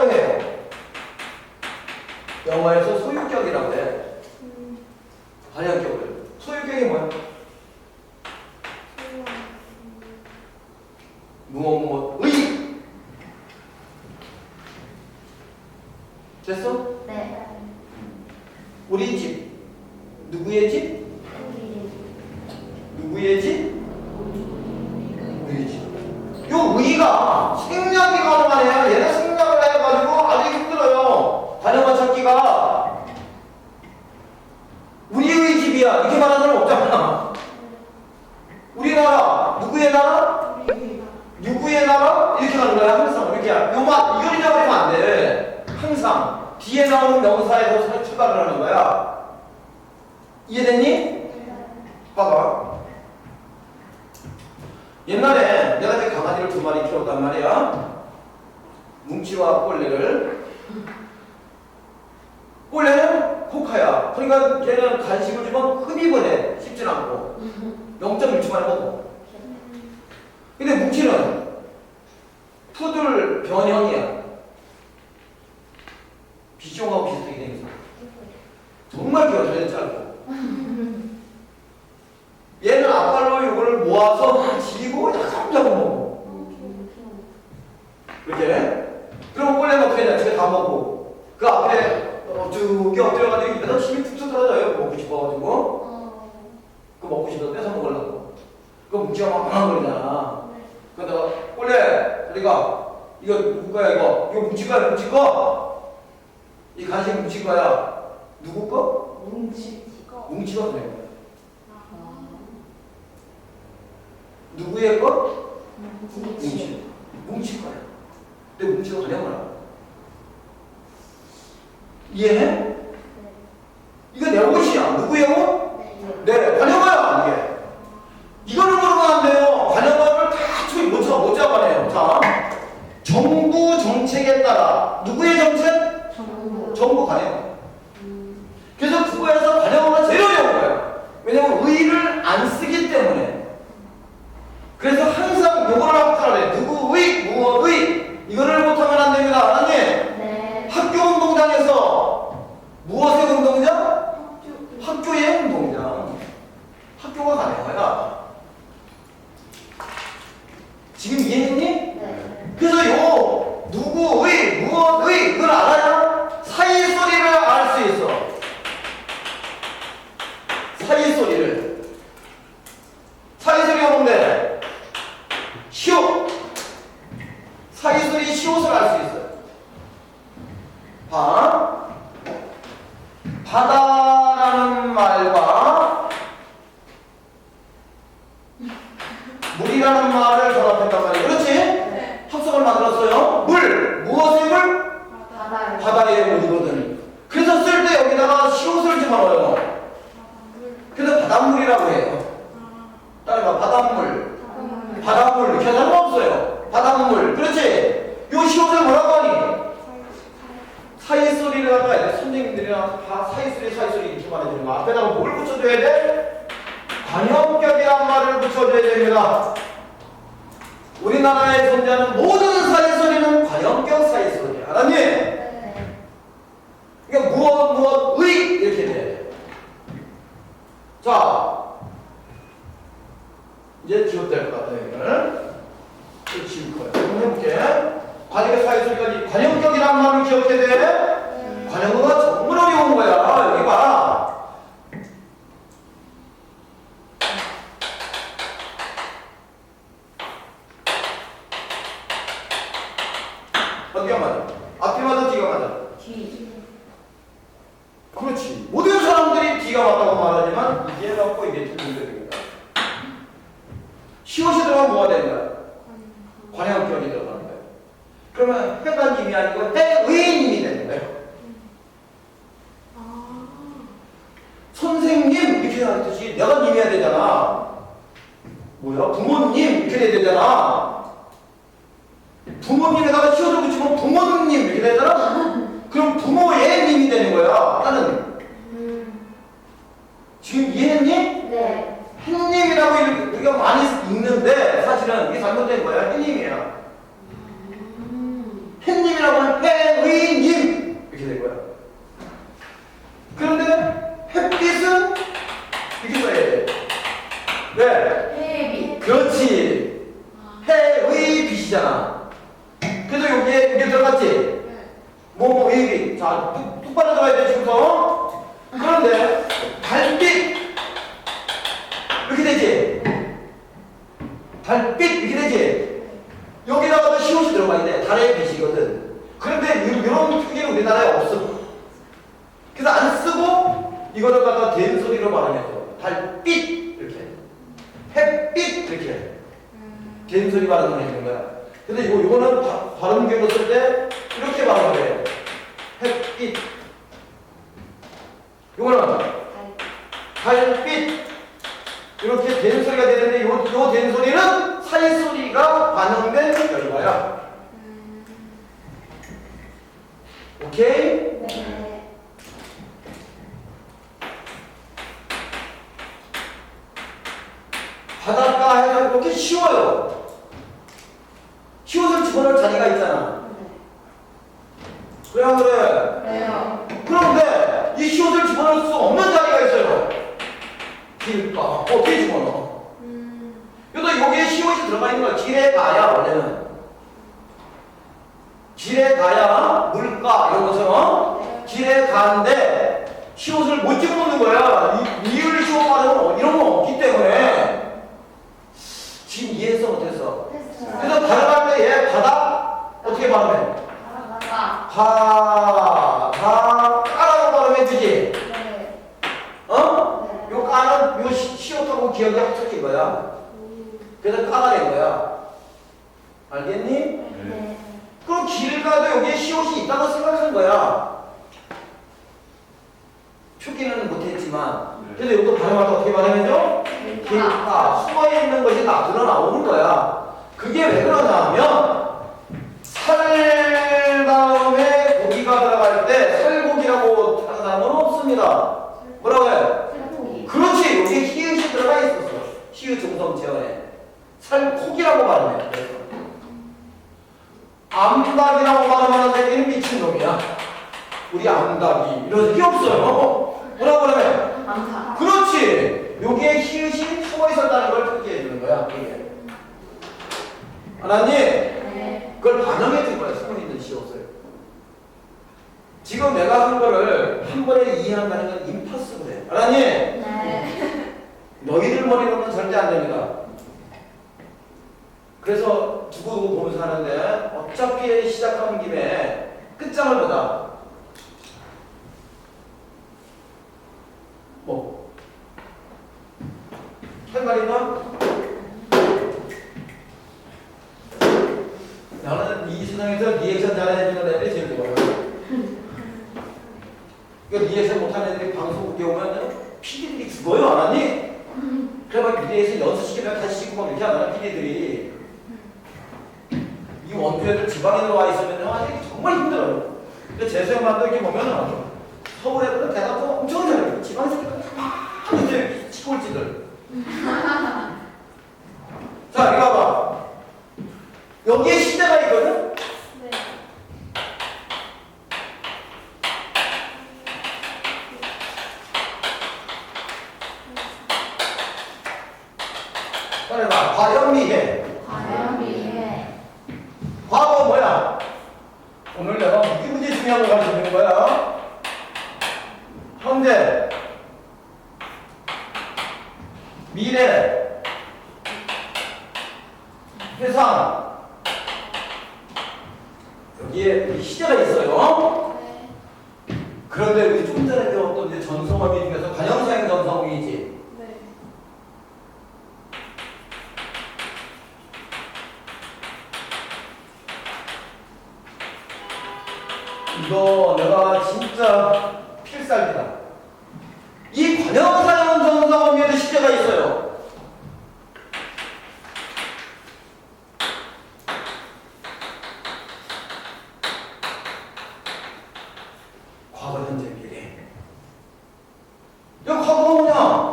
소유격이라고 해요. 영어에서 소유격이라고 해. 관용격을. 소유격이 뭐야? 무엇 무엇 의. 됐어? 네. 우리 집. 누구의 집? 누구의 집? 우리 집. 요 의가 생략이 가능하네요. 얘는 생략을 해가지고 아주 힘들어요. 단어만 찾기가. 우리의 집이야. 이렇게 말하는 사람 없잖아. 우리나라. 누구의 나라? 누구의 나라? 이렇게 가는 거야. 항상. 이렇게. 요만, 이걸 잊어버리면 안 돼. 항상. 뒤에 나오는 명사에서 출발을 하는 거야. 이해됐니? 봐봐. 옛날에 내가 이제 강아지를 두 마리 키웠단 말이야. 뭉치와 꼴레를. 꼴레는 그러니까 걔는 간식을 주면 흡입을 해. 씹진 않고. 0.1초만에 먹어. 근데 뭉치는 푸들 변형이야. 비숑하고 비슷하게 생겼어. 정말 귀여워. 짧고. 얘는 앞발로 이걸 모아서 지고 약간 먹어. 이렇게. 그럼 꼴레는 어떻게 하냐? 집에 다 먹고. 그 앞에 어, 쭉이 엎드려가지고 입에서 힘이 툭툭 떨어져요. 먹고 싶어가지고. 그 먹고 싶어서 뺏어 먹으려고. 그 뭉치가 막 망망거리잖아. 근데 내가 꼴레, 우리가 이거 누구 거야 이거? 이거 뭉치 거야 뭉치 거? 이 간식 뭉치 거야. 누구 거? 뭉치가 그래. 누구의 거? 뭉치. 뭉치 거야. 근데 뭉치가 거야. 이해 해? 이거 내 옷이야. 누구의 옷? 네, 관여가야 이게. 이거를 모르면 안 돼요. 관여가를 다 초이 못, 잡- 못 잡아내요. 자, 정부 정책에 따라 누구의 정책? 정부 관여. 그래서 국어에서 관여가 제일 어려운 거예요. 왜냐면 의를 안 쓰기 때문에. 그래서 항상 요거를 합하래 누구의, 무엇의. 이거를 못하면 안 됩니다. 알았니? 학교 운동장에서 무엇의 운동장? 학교의 운동장. 학교가 가는 거야. 지금 이해했니? 그래서 요 누구의 무엇의 그걸 알아야 사이 소리를 알 수 있어. 사이 소리를. 사이 소리가 뭔데? 시옷. 사이 소리 시옷을 알 수 있어요. 봐. 바다라는 말과 물이라는 말을 결합했단 말이에요. 그렇지? 합성을 만들었어요. 물. 무엇의 물? 바다의 물이거든. 그래서 쓸 때 여기다가 시옷을 집어넣어요. 그래서 바닷물이라고 해요. 따라가 바닷물. 바닷물. 계산은 없어요. 바닷물. 그렇지? 요 시옷을 뭐라고 하니? 사이 소리를 하다가 선생님들이랑 다 사이 소리 사이 소리 이렇게 말해주는 거 앞에다가 뭘 붙여줘야 돼? 관형격이란 말을 붙여줘야 됩니다. 우리나라에 존재하는 모든 사이 소리는 관형격 사이 소리 알았니? 그러니까 무엇 무엇 의 이렇게 돼. 자 이제 기억될 것 같아요 이걸 또 지울 거야. 한번 해볼게. 관형격 사이 소리까지 관형격이란 말을 기억해야 돼. 관형어가 정말 어려운 거야. 여기 봐. 어디가 맞아? 앞이 맞아, 뒤가 맞아? 그렇지. 모든 사람들이 뒤가 맞다고 말하지만 이게 맞고 이게 틀린 게 됩니다. 시옷이 들어가면 뭐가 되는 거야? 관형격이 들어가는 거예요. 그러면 해관님이 아니고 해의님이 되는 거예요. 선생님 이렇게 하듯이 내가 님이어야 되잖아. 뭐야? 부모님 이렇게 돼야 되잖아. 부모님에다가 시옷을 붙이면 부모님 이렇게 되잖아. 그럼 부모의 님이 되는 거야. 나는 지금 이해했니? 네. 햇님이라고 이렇게 우리가 많이 읽는데 사실은 이게 잘못된 거야. 햇님이야. 햇님이라고 하면 해의님 이렇게 된 거야. 그런데 햇빛은 이렇게 써야 돼. 왜? 헤비. 그렇지. 해의 빛이잖아. 그래서 여기에 이게 들어갔지. 뭐뭐 의비. 자, 뚝- 똑바로 들어가야 돼 지금부터. 그런데 달빛 이렇게 되지. 달빛 이렇게 되지. 여기다가도 시옷이 들어가 있네. 달의 빛이거든. 그런데 이- 이런 표기는 우리나라에 없어. 그래서 안 쓰고 이거를 갖다 된 소리로 말하겠어. 달빛 이렇게. 햇빛 이렇게. 된 소리 발음을 해주는 거야. 근데 이거 이거는 바- 발음 기호로 쓸 때 이렇게 발음을 해요. 햇빛. 이거는 달빛. 이렇게 된 소리가 되는데 요, 요된 소리는 사이 소리가 반영된 결과야. 오케이? 네. 바닷가 해서 이렇게 쉬워요. 시옷을 집어넣을 자리가 있잖아. 그래 안 그래? 그래요. 그런데 이 시옷을 집어넣을 수 없는 자리가 있어요. 길가 어떻게 집어넣어? 그래도 여기에 시옷이 들어가 있는 거야. 길에 가야 원래는. 길에 가야 물가 이런 것처럼 길에 가는데 시옷을 못 집어넣는 거야. 이, 이을 시옷 발음은 이런 건 없기 때문에 지금 이해했어 못했어? 했어요. 그래서 발음할 때 얘 바다 어떻게 발음해? 아. 바, 바, 까라고 발음해주지. 네. 어? 요 까는 요 시- 시옷하고 기억이 합쳐진 거야. 그래서 까가 된 거야. 알겠니? 네. 그럼 길 가도 여기에 시옷이 있다고 생각한 거야. 표기는 못했지만. 그래서 이것도 발음할 때 어떻게 발음해줘? 있는 것이 다 드러나오는 거야. 그게 왜 그러냐면 살 다음에 고기가 들어갈 때 살고기라고 하는 사람은 없습니다. 뭐라고 해요? 살코기. 그렇지 여기 히읗이 들어가 있었어. 히읗 정성 지어에 살코기라고. 그래서. 암닭이라고 발음하는 새끼는 미친놈이야. 우리 암닭이 이런 새끼 없어요. 뭐라고 그러면 암사. 그렇지. 여기에 히읗이 숨어 있었다는 걸 표기해 주는 거야. 이게. 알았니? 네. 그걸 반영해 준 거야. 숨어 있는 시옷을. 지금 내가 한 거를 한 번에 이해한다는 건 임파서블해. 알았니? 네. 너희들 머리로는 절대 안 됩니다. 그래서 두고두고 보면서 하는데 어차피 시작하는 김에 끝장을 보자. 할말 있나? 나는 이세상에서 리액션 잘해주는 애들이 제일 좋아요. 그러니까 리액션 못하는 애들이 방송국에 오면 PD들이 죽어요, 안 하니? 그래 막 미래에서 연습시키면 다시 시키고 막 이렇게 하잖아, PD들이. 이 원표들 지방에 들어와 있으면 아직 정말 힘들어요. 근데 재수형만도 이렇게 보면은 서울에는 대답도 엄청 잘해요. 지방에서 막 이제 시골지들. 자, 이거 봐봐. 여기에 시대가 있거든? 네. 말해봐. 과연 미해. 과연 미해. 과거 뭐야? 오늘 내가 무지무지 중요한 걸 가르쳐주는 거야. 현재, 미래, 회상. 여기에 이 시대가 있어요. 네. 그런데 우리 좀 전에 배웠던 이제 전성어미 중에서 관형사형 전성어미지. 네. 이거 내가 진짜 필살기다. 이 관형사형 전성어미에도 시대가 있어요. 과거, 현재, 미래. 야, 과거가 뭐냐?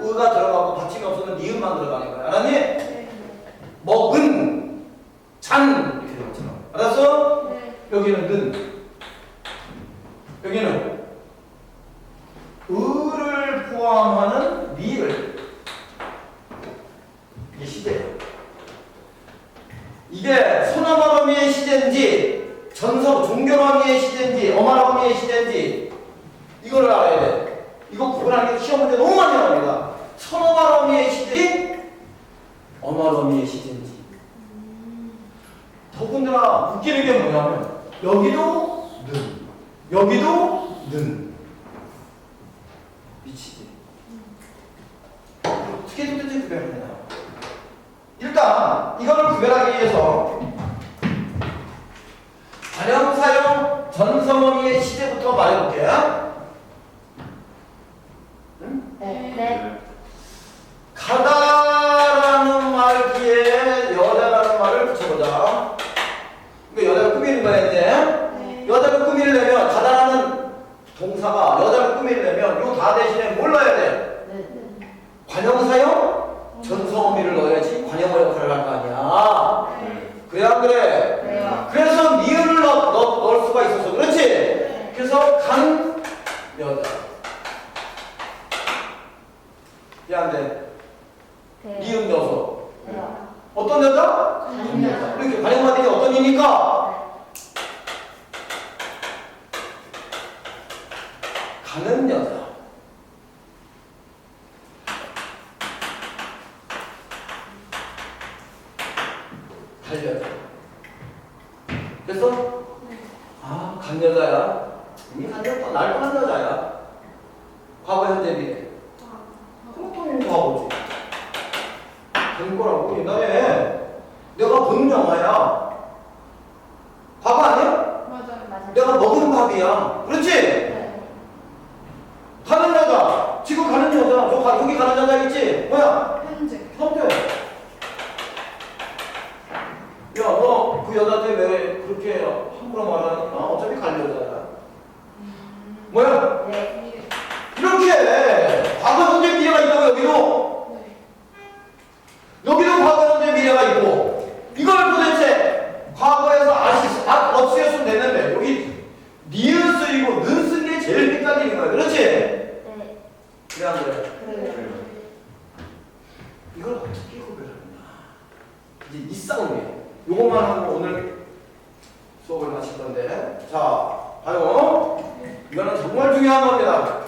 그가 들어가고 받침이 없으면 니은만 들어가는 거야. 알았니? 먹은 잔 이렇게 되었잖아. 알았어? 여기는 는 여기는 을을 포함하는 미를 이게 시제예요. 이게 소나마러미의 시제인지 전서 종결어미의 시제인지 어마러미의 시제인지 이거를 알아야 돼. 이거 구분하는 게 시험 문제 너무 많이 나옵니다. 소나마러미의 시제인지 어마러미의 시제인지 더군다나 웃기는 게 뭐냐면 여기도 는 여기도 는 미치지 어떻게 도대체 구별하냐 일단 이거를 구별하기 위해서 관형사용 전성어미의 시제부터 말해볼게요 응? 네. 가다라는 말 뒤에 여자라는 말을 붙여보자 이거 여자를 꾸미는 거야 이제 여자를 꾸미려면 가다라는 동사가 여자를 꾸미려면 요 다 대신에? 관형사용 전성어미를 넣어야지 관형어 역할을 할거 아니야 그래 안 그래? 네. 그래서 미음을 넣, 넣, 넣을 수가 있었어 그렇지? 그래서 간 여자 야안돼 미음 넣어서 어떤 여자? 간 여자. 이렇게 관형마들이 어떤 이니까? 가는 여자 갈 여자 그래서 아, 간 여자야. 이미 간 여자, 날 떠난 여자야. 과거, 현재, 미래. 통통이 과거지. 된 거라고. 옛날에 내가 본 영화야. 과거 아니야? 내가 먹은 밥이야. 그렇지? 가는 여자. 지금 가는 여자. 저 가, 여기 가는 여자 있지? 뭐야? 현재. 야, 너 그 여자한테 왜 그렇게 함부로 말하니까 어차피 갈 여자야. 뭐야? 이렇게 과거, 현재, 미래가 있다고 여기도. 여기도 과거, 현재, 미래가 있고. 이걸 도대체 과거에서 아시, 아, 없애었으면 되는데 여기 니은 쓰이고 는 쓴 게 제일 헷갈리는 거야. 그렇지? 그래 안 그래? 이걸 어떻게 구별하느냐? 이제 이 싸움이에요. 요것만 하고 오늘 수업을 마칠 건데. 자, 봐요. 이거는 정말 중요한 겁니다.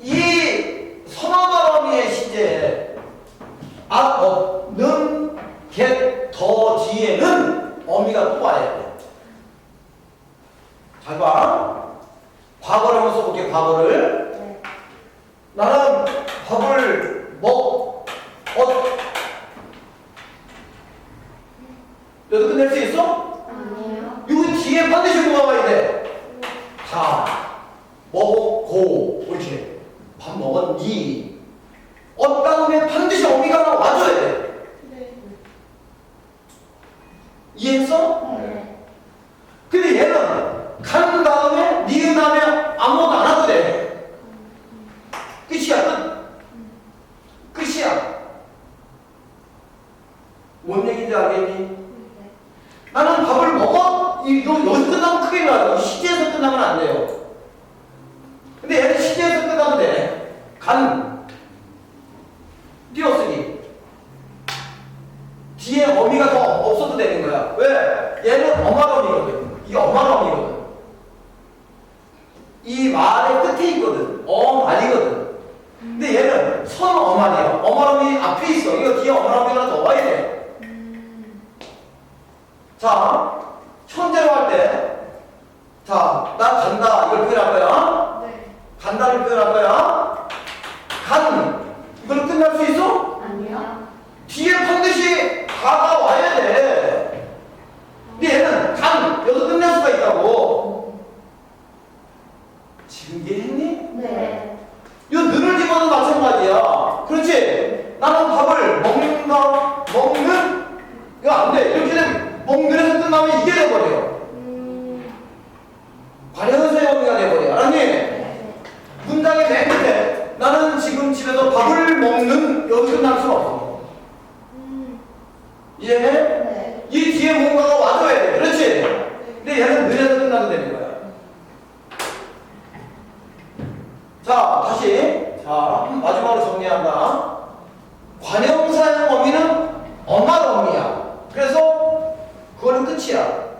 이 선어바람이의 시제 앞, 어, 는, 겟, 더 뒤에는 어미가 또 와야 돼. 잘 봐. 과거를 한번 써볼게, 과거를. 나는 밥을 먹, 어, 너도 끝낼 수 있어? 여기 뒤에 반드시 뭐가 와야 돼? 자, 먹고, 이렇게. 밥 먹었니? 어, 다음에 반드시 어미가 하나 와줘야 돼. 이해했어? 근데 얘는 간 다음에 니은 다음에 아무것도 안 하도 돼. 끝이야, 끝. 끝이야. 뭔 얘기인지 알겠니? 나는 밥을 먹어? 이, 요, 여기서 끝나면 큰일 나요. 이 시제에서 끝나면 안 돼요. 근데 얘는 시제에서 끝나면 돼. 간. 띄어쓰기. 뒤에 어미가 더 없어도 되는 거야. 왜? 얘는 어마어미거든. 이게 어마어미거든. 이 말의 끝에 있거든. 어말이거든. 근데 얘는 선 어말이야. 어마어미 앞에 있어. 이거 뒤에 어마어미 자, 현재로 할 때, 자, 나 간다. 이걸 표현할 거야. 간다를 표현할 거야. 간. 이걸로 끝날 수 있어? 뒤에 반드시 가가 와야 돼. 근데 얘는 간. 여기서 끝낼 수가 있다고. 지금 이해했니? 이 눈을 집어도 마찬가지야. 그렇지? 나는 밥을 먹는다, 먹는? 이거 안 돼. 이렇게 되면 먹는에서 끝나면 이게 돼버려. 관현세 의미가 돼버려. 알았니? 문장의 맨 끝에 집에서 밥을 먹는 여기서 끝날 수는 없어. 이해해? 네. 이 뒤에 뭔가가 와줘야 돼. 그렇지? 근데 얘는 느려서 끝나도 되는 거야. 자, 다시. 자, 마지막으로 정리한다. 관형사의 어미는 엄마 어미야. 그래서 그